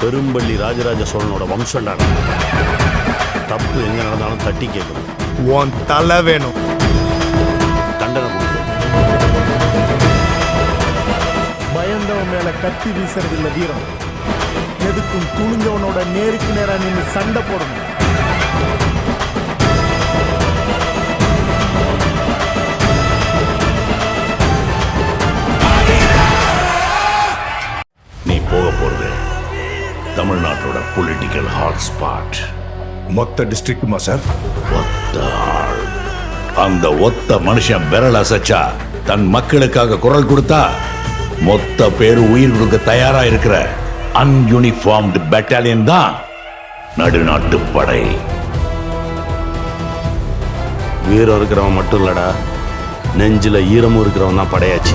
பெரும்பள்ளி ராஜராஜ சோழனோட வம்சம்டா தப்பு எங்க நடந்தாலும் தட்டி கேட்கணும் உன் தலை வேணும். தண்டனை பயந்தவன் மேல கத்தி வீசுறதில்ல வீரம். எதுக்கும் துணிஞ்சவனோட நேருக்கு நேரா நின்று சண்டை போடணும். நீ போக போறது. தமிழ்நாட்டோட பொலிட்டிக்கல் ஹாட் ஸ்பாட் மொத்த டிஸ்ட்ரிக்ட்டுமா சார் ஒத்த ஆள். அந்த ஒத்த மனுஷன் விரல் அசைச்சா தன் மக்களுக்காக குரல் கொடுத்தா மொத்த பேரு உயிர் கொடுக்க தயாரா இருக்கிற அன்யூனிஃபார்ம்டு பெட்டாலியன் தான் நடுநாட்டு படை. வீரம் இருக்கிறவன் மட்டும் இல்லடா நெஞ்சில ஈரமும் இருக்கிறவன் தான் படையாச்சு.